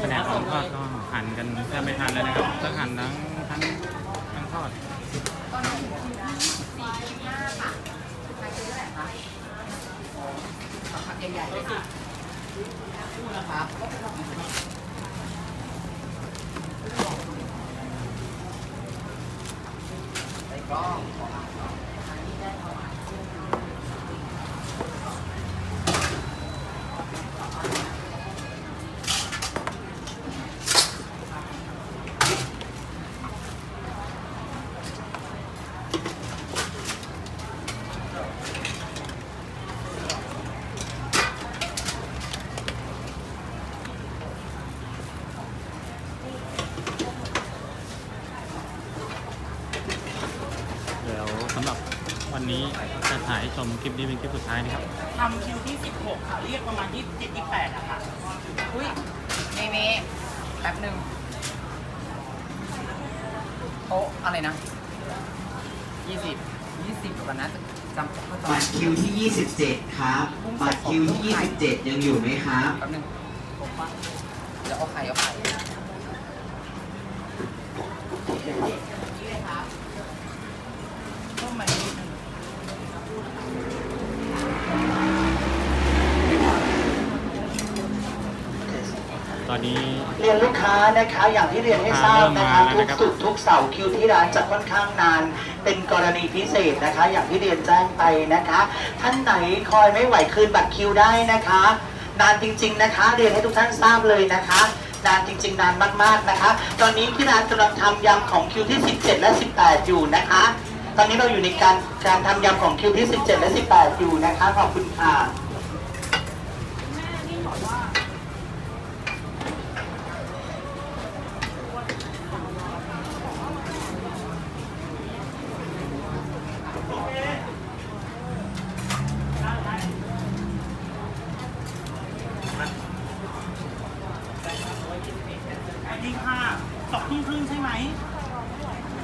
แผนกของทอดก็หั่นกันแทบไม่ทันเลยนะครับทั้งหั่นทั้งทั้งทั้งทอดใหญ่ๆเลยค่ะคู่นะครับไปกล้อง เดี๋ยวสำหรับวันนี้จะถ่ายให้ช มคลิปนี้เป็นคลิปสุดท้ายนะครับทำคิวที่ 16 ค่ะ เรียกประมาณ 27 28อะค่ะ อุ้ยเมเมแป๊บหนึ่งโต๊ะอะไรนะยี่สิบยี่สิบก่อนนะจำเข้าใจบัตรคิวที่ 27 ครับบัตรคิวที่ 27 ยังอยู่ไหมครับ แป๊บหนึงผมว่าเดี๋ยวเอาไข่เอาไข่ต้มมานิดนึง ตอนนี้ เรียนลูกค้านะคะอย่างที่เรียนให้ทราบนะคะเริ่มมาแล้วทุนะครับกสุกร์ทุกเสาร์คิวที่ร้านจะค่อนข้างนาน เป็นกรณีพิเศษนะคะ อย่างที่เรียนแจ้งไปนะคะ ท่านไหนคอยไม่ไหวคืนบัตรคิวได้นะคะ นานจริง ๆนะคะ เรียนให้ทุกท่านทราบเลยนะคะนานจริง ๆ นานมากๆนะคะ ตอนนี้ที่ร้านกำลังทำยำของคิวที่ 17 และ 18 อยู่นะคะ ตอนนี้เราอยู่ในการการทำยำของคิวที่ 17 และ 18 อยู่นะคะ ขอบคุณค่ะ อันนี้ค่ะสองทุ่มครึ่งใช่ไหม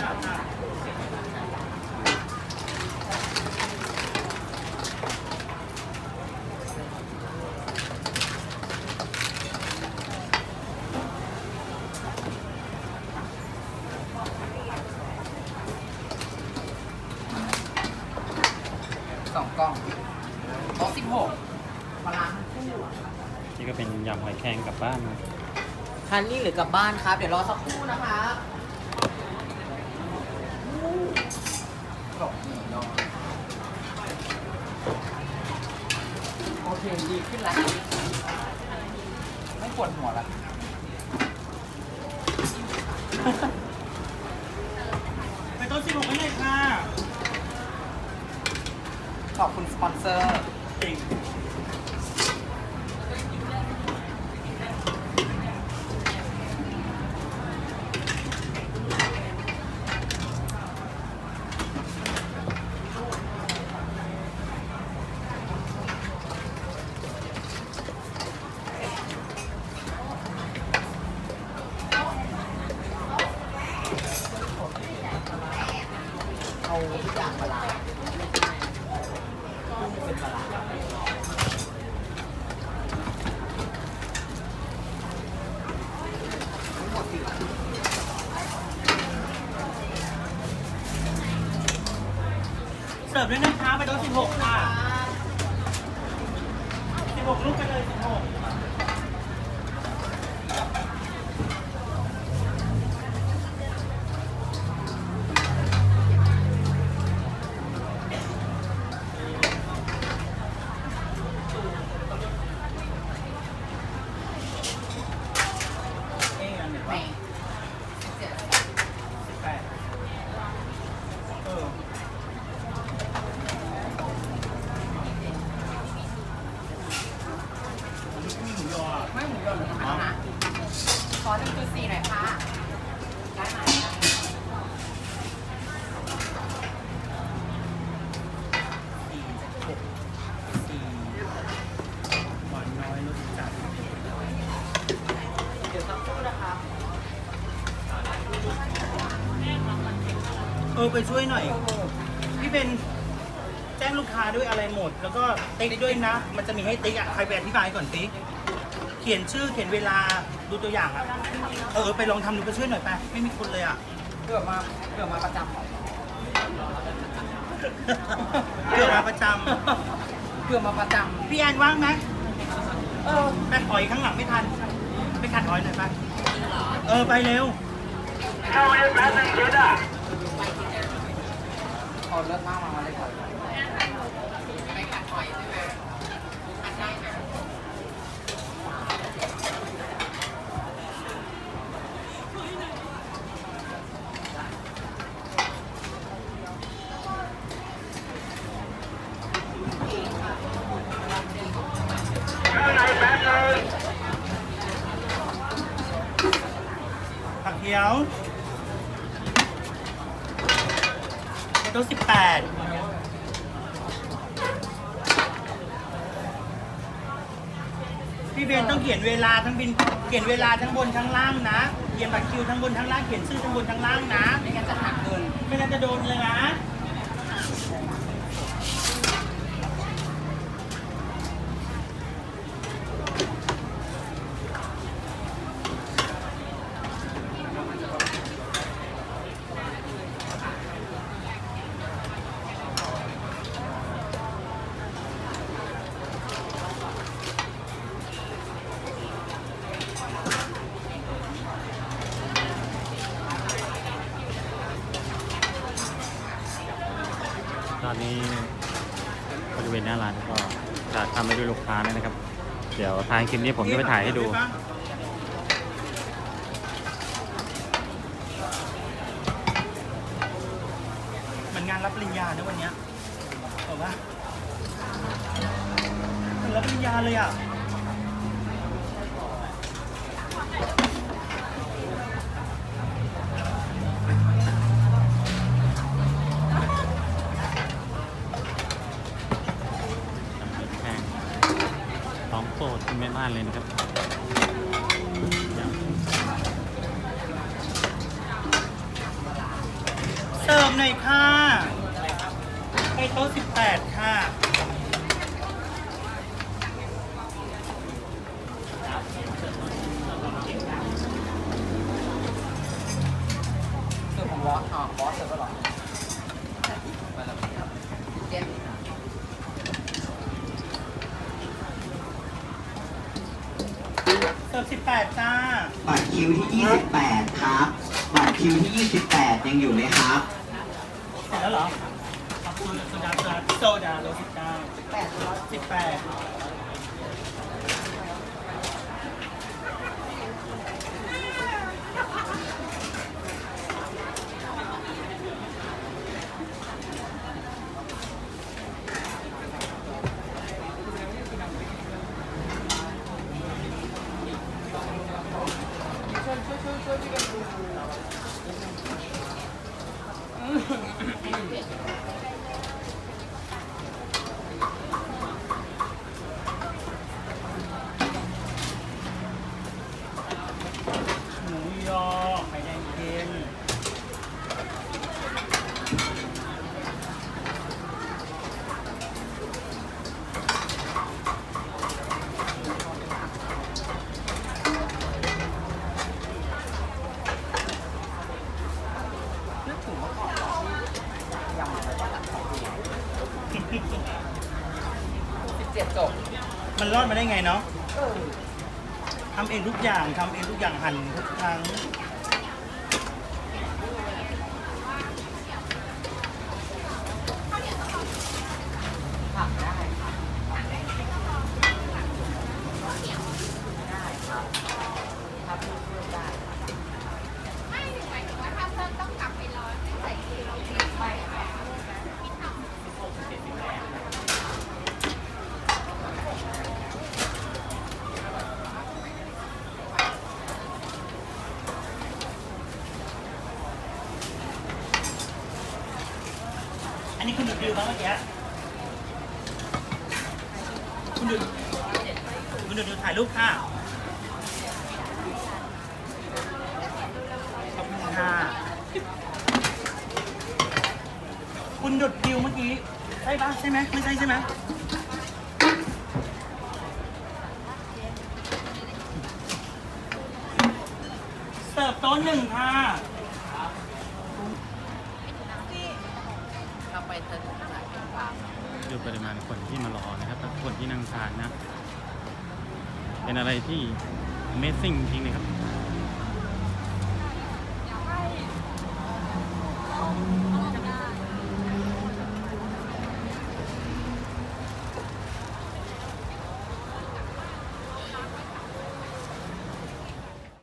จ้ะจ้ะสองกล่องโต๊ะสิบหกปลาร้านี่ก็เป็นยำหอยแครงกลับบ้านนะ ฮันนี่หรือกลับบ้านครับ เดี๋ยวรอสักครู่นะคะบอกหนึ่งดอกโอเค ดีขึ้นแล้ว ไม่ปวดหัวแล้วไปโต๊ะ16ไว้เลยค่ะ ขอบคุณสปอนเซอร์ จริง เอาทุกอย่างปลาร้าเสิร์ฟด้วยนะคะไปโต๊ะ16 ค่ะ 16 ลูกกันเลย 16 เอ๊ะอันไหน แหม่ วะแปดเออ มีหมูยออะ ไม่หมูยอหรืออาหารนะขอหนึ่งจุดสี่หน่อยค่ะ ได้ไหม สี่หกสี่หวานน้อยรสจัด เดี๋ยวสักครู่นะคะ เออ ไปช่วยหน่อย พี่เป็นแจ้งลูกค้าด้วยอะไรหมด แล้วก็ติ๊กด้วยนะ มันจะมีให้ติ๊กอะ ใครไปอธิบายก่อนติ๊กขียนชื่อเขียนเวลาดูตัวอย่างอะ เออ ไปลองทำดูไปช่วยหน่อยไป ไม่มีคนเลยอะเพื่อมาเพื่อมาประจำเพื่อมาประจเพื่อมาประจำพี่แอนว่างไหมเออไปถอยข้างหลังไม่ทัน ไปขัดถอยหน่อยไป เออ ไปเร็วำพอเลิ กมากมามาเลยก่อนไปขัดหอยใช่ไหมขัดได้ไหม ผักเขียวโต๊ะสิบแปด พี่เบนต้องเขียนเวลาทั้งบินเขียนเวลาทั้งบนทั้งล่างนะเขียนบัตรคิวทั้งบนทั้งล่างเขียนชื่อทั้งบนทั้งล่างนะไม่งั้นจะหักเงินไม่งั้นจะโดนเลยนะ ตอนนี้บริเวณหน้าร้านก็จะทำไปด้วยลูกค้านะครับ เดี๋ยวทางคลิปนี้ผมจะไปถ่ายให้ดูเหมือนงานรับปริญญานะวันนี้บอกว่าเหมือนรับปริญญาเลยอะานเลยนะครับเสิร์ฟหน่อยค่ะไปโต๊ะ18 ค่ะ เสื้อของบอสอ๋อบอสเสื้อก็หรอ เจ็ดเสิร์ฟ18จ้า บัตรคิวที่ 28 ครับ บัตรคิวที่ 28 ยังอยู่ไหมครับ เสร็จแล้วเหรอขอบคุณโซดาโซดาโซดาโลสิบเก้าแปดร้อยสิบแปด Thank you. เจ็ดจบมันรอดมาได้ไงเนาะทำเองทุกอย่างทำเองทุกอย่างหั่นทุกครั้ง นนี้คุณดึกดื่มมาเมื่อกี้คุณดึดคุณดึกดื่ถ่ายรูปค่ะ ขอบคุณค่ะ คุณดุดดิวเมื่อกี้ ใช่ปะใช่ไหมไม่ใช่ใช่ไหมเติร์โต๊ะหนึ่งค่ะ ปริมาณคนที่มารอนะครับและคนที่นั่งทานนะ เป็นอะไรที่ Amazing จริงๆเลยครับ